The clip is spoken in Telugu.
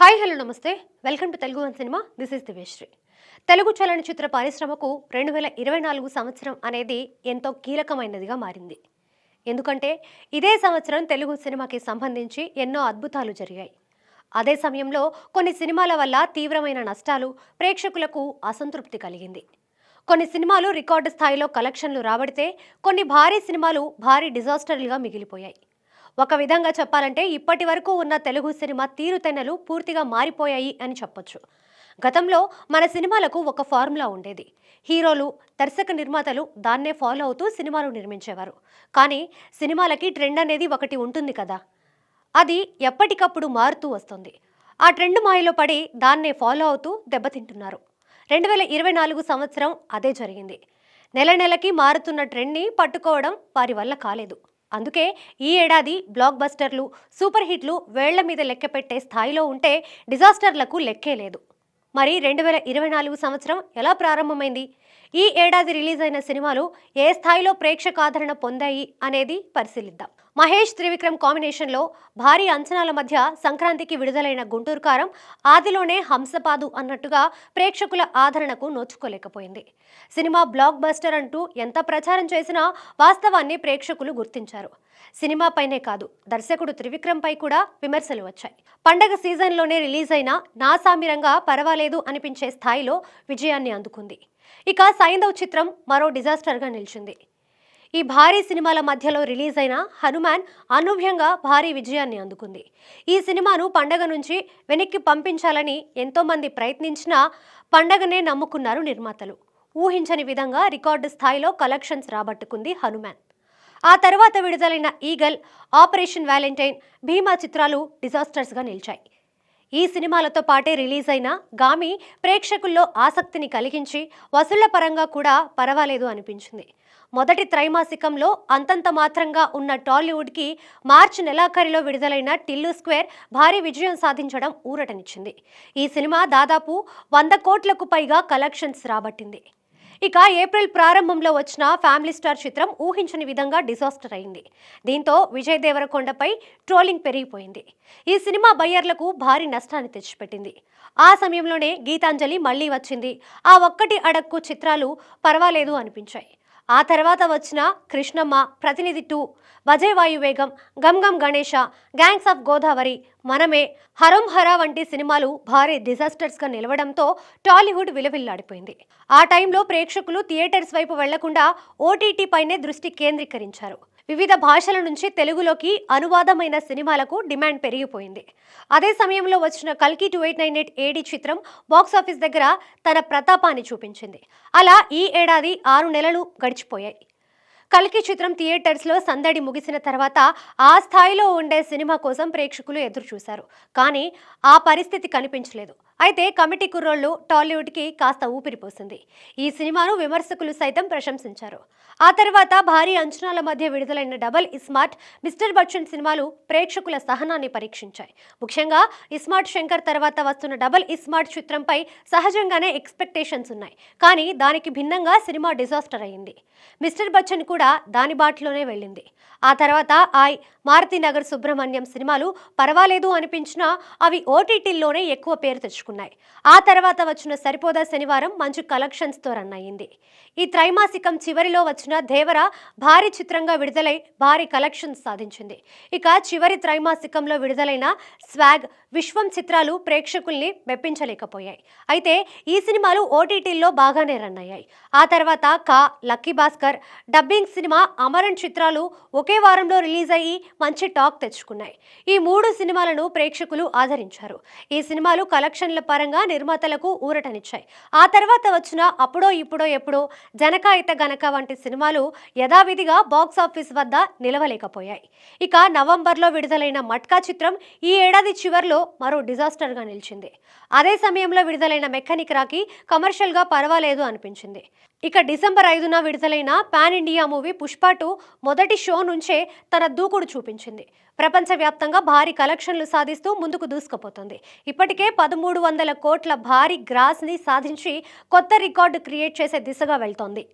Hi hello namaste. Welcome to Telugu one cinema. This is Divyasri. Telugu చలనచిత్ర పరిశ్రమకు రెండు వేల ఇరవై నాలుగు సంవత్సరం అనేది ఎంతో కీలకమైనదిగా మారింది. ఎందుకంటే ఇదే సంవత్సరం తెలుగు సినిమాకి సంబంధించి ఎన్నో అద్భుతాలు జరిగాయి. అదే సమయంలో కొన్ని సినిమాల వల్ల తీవ్రమైన నష్టాలు ప్రేక్షకులకు అసంతృప్తి కలిగింది. కొన్ని సినిమాలు రికార్డు స్థాయిలో కలెక్షన్లు రాబడితే కొన్ని భారీ సినిమాలు భారీ డిజాస్టర్లుగా మిగిలిపోయాయి. ఒక విధంగా చెప్పాలంటే ఇప్పటి వరకు ఉన్న తెలుగు సినిమా తీరుతెన్నలు పూర్తిగా మారిపోయాయి అని చెప్పొచ్చు. గతంలో మన సినిమాలకు ఒక ఫార్ములా ఉండేది. హీరోలు దర్శక నిర్మాతలు దాన్నే ఫాలో అవుతూ సినిమాలు నిర్మించేవారు. కానీ సినిమాలకి ట్రెండ్ అనేది ఒకటి ఉంటుంది కదా. అది ఎప్పటికప్పుడు మారుతూ వస్తుంది. ఆ ట్రెండ్ మాయలో పడి దాన్నే ఫాలో అవుతూ దెబ్బతింటున్నారు. రెండు వేల ఇరవై నాలుగు సంవత్సరం అదే జరిగింది. నెల నెలకి మారుతున్న ట్రెండ్ని పట్టుకోవడం వారి వల్ల కాలేదు. అందుకే ఈ ఏడాది బ్లాక్ బస్టర్లు సూపర్ హిట్లు వేళ్ళ మీద లెక్క పెట్టే స్థాయిలో ఉంటే డిజాస్టర్లకు లెక్కే లేదు. మరి రెండు వేల ఇరవై నాలుగు సంవత్సరం ఎలా ప్రారంభమైంది? ఈ ఏడాది రిలీజ్ అయిన సినిమాలు ఏ స్థాయిలో ప్రేక్షకాదరణ పొందాయి అనేది పరిశీలిద్దాం. మహేష్ త్రివిక్రమ్ కాంబినేషన్లో భారీ అంచనాల మధ్య సంక్రాంతికి విడుదలైన గుంటూరు కారం ఆదిలోనే హంసపాదు అన్నట్టుగా ప్రేక్షకుల ఆదరణకు నోచుకోలేకపోయింది. సినిమా బ్లాక్ బస్టర్ అంటూ ఎంత ప్రచారం చేసినా వాస్తవాన్ని ప్రేక్షకులు గుర్తించారు. సినిమాపైనే కాదు దర్శకుడు త్రివిక్రమ్పై కూడా విమర్శలు వచ్చాయి. పండగ సీజన్లోనే రిలీజ్ అయిన నాసామిరంగా పర్వాలేదు అనిపించే స్థాయిలో విజయాన్ని అందుకుంది. ఇక సైందవ్ చిత్రం మరో డిజాస్టర్గా నిలిచింది. ఈ భారీ సినిమాల మధ్యలో రిలీజ్ అయిన హనుమాన్ అనూహ్యంగా భారీ విజయాన్ని అందుకుంది. ఈ సినిమాను పండగ నుంచి వెనక్కి పంపించాలని ఎంతోమంది ప్రయత్నించినా పండగనే నమ్ముకున్నారు నిర్మాతలు. ఊహించని విధంగా రికార్డు స్థాయిలో కలెక్షన్స్ రాబట్టుకుంది హనుమాన్. ఆ తర్వాత విడుదలైన ఈగల్ ఆపరేషన్ వ్యాలంటైన్ భీమా చిత్రాలు డిజాస్టర్స్గా నిలిచాయి. ఈ సినిమాలతో పాటే రిలీజ్ అయిన గామి ప్రేక్షకుల్లో ఆసక్తిని కలిగించి వసూళ్ళ పరంగా కూడా పర్వాలేదు అనిపించింది. మొదటి త్రైమాసికంలో అంతంత మాత్రంగా ఉన్న టాలీవుడ్కి మార్చి నెలాఖరిలో విడుదలైన టిల్లు స్క్వేర్ భారీ విజయం సాధించడం ఊరటనిచ్చింది. ఈ సినిమా దాదాపు వంద కోట్లకు పైగా కలెక్షన్స్ రాబట్టింది. ఇక ఏప్రిల్ ప్రారంభంలో వచ్చిన ఫ్యామిలీ స్టార్ చిత్రం ఊహించని విధంగా డిజాస్టర్ అయింది. దీంతో విజయ్ దేవరకొండపై ట్రోలింగ్ పెరిగిపోయింది. ఈ సినిమా బయ్యర్లకు భారీ నష్టాన్ని తెచ్చిపెట్టింది. ఆ సమయంలోనే గీతాంజలి మళ్ళీ వచ్చింది. ఆ ఒక్కటి అడక్కు చిత్రాలు పర్వాలేదు అనిపించాయి. ఆ తర్వాత వచ్చిన కృష్ణమ్మ ప్రతినిధి టూ వాయు వేగం గమ్ గమ్ గణేష గ్యాంగ్స్ ఆఫ్ గోదావరి మనమే హరం హరా వంటి సినిమాలు భారీ డిజాస్టర్స్గా నిలవడంతో టాలీవుడ్ విలవిల్లాడిపోయింది. ఆ టైంలో ప్రేక్షకులు థియేటర్స్ వైపు వెళ్ళకుండా ఓటీటీ పైనే దృష్టి కేంద్రీకరించారు. వివిధ భాషల నుంచి తెలుగులోకి అనువాదమైన సినిమాలకు డిమాండ్ పెరిగిపోయింది. అదే సమయంలో వచ్చిన కల్కి two eight nine eight AD చిత్రం బాక్సాఫీస్ దగ్గర తన ప్రతాపాన్ని చూపించింది. అలా ఈ ఏడాది ఆరు నెలలు గడిచిపోయాయి. కల్కి చిత్రం థియేటర్స్లో సందడి ముగిసిన తర్వాత ఆ స్థాయిలో ఉండే సినిమా కోసం ప్రేక్షకులు ఎదురుచూశారు. కానీ ఆ పరిస్థితి కనిపించలేదు. అయితే కమిటీ కుర్రోళ్ళు టాలీవుడ్కి కాస్త ఊపిరిపోసింది. ఈ సినిమాను విమర్శకులు సైతం ప్రశంసించారు. ఆ తర్వాత భారీ అంచనాల మధ్య విడుదలైన డబల్ ఇస్మార్ట్ మిస్టర్ బచ్చన్ సినిమాలు ప్రేక్షకుల సహనాన్ని పరీక్షించాయి. ముఖ్యంగా ఇస్మార్ట్ శంకర్ తర్వాత వస్తున్న డబల్ ఇస్మార్ట్ చిత్రంపై సహజంగానే ఎక్స్పెక్టేషన్స్ ఉన్నాయి. కానీ దానికి భిన్నంగా సినిమా డిజాస్టర్ అయింది మిస్టర్ బచ్చన్ కూడా దాని బాటలోనే వెళ్ళింది. ఆ తర్వాత ఆయ్ మారుతినగర్ సుబ్రహ్మణ్యం సినిమాలు పర్వాలేదు అనిపించినా అవి ఓటీటీల్లోనే ఎక్కువ పేరు తెచ్చుకున్నాయి. ఆ తర్వాత వచ్చిన సరిపోదా శనివారం మంచి కలెక్షన్స్తో రన్ అయ్యింది. ఈ త్రైమాసికం చివరిలో వచ్చిన దేవర భారీ చిత్రంగా విడుదలై భారీ కలెక్షన్స్ సాధించింది. ఇక చివరి త్రైమాసికంలో విడుదలైన స్వాగ్ విశ్వం చిత్రాలు ప్రేక్షకుల్ని మెప్పించలేకపోయాయి. అయితే ఈ సినిమాలు ఓటీటీల్లో బాగానే రన్ అయ్యాయి. ఆ తర్వాత Ka lucky Bhaskar dubbing cinema Amaran చిత్రాలు ఒకే వారంలో రిలీజ్ అయ్యి మంచి టాక్ తెచ్చుకున్నాయి. ఈ మూడు సినిమాలను ప్రేక్షకులు ఆదరించారు. ఈ సినిమాలు కలెక్షన్ల పరంగా నిర్మాతలకు ఊరటనిచ్చాయి. ఆ తర్వాత వచ్చిన అప్పుడో ఇప్పుడో ఎప్పుడో జనకాయిత గనక వంటి సినిమాలు యథావిధిగా బాక్స్ ఆఫీస్ వద్ద నిలవలేకపోయాయి. ఇక నవంబర్లో విడుదలైన మట్కా చిత్రం ఈ ఏడాది చివరిలో మరో డిజాస్టర్గా నిలిచింది. అదే సమయంలో విడుదలైన మెకానిక్ రాకి కమర్షియల్గా పర్వాలేదు అనిపించింది. ఇక డిసెంబర్ ఐదున విడుదలైన pan India movie Pushpa two మొదటి షో నుంచే తన దూకుడు చూపించింది. ప్రపంచవ్యాప్తంగా భారీ కలెక్షన్లు సాధిస్తూ ముందుకు దూసుకుపోతుంది. ఇప్పటికే పదమూడు వందల కోట్ల భారీ గ్రాస్ని సాధించి కొత్త రికార్డు క్రియేట్ చేసే దిశగా వెళ్తోంది.